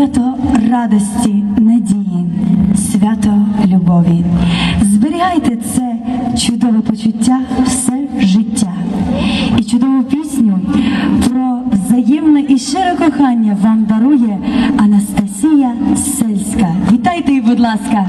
свято радості, надії, свято любові. Зберігайте це чудове почуття все життя. І чудову пісню про взаємне і щире кохання вам дарує Анастасія Сельська. Вітайте її, будь ласка.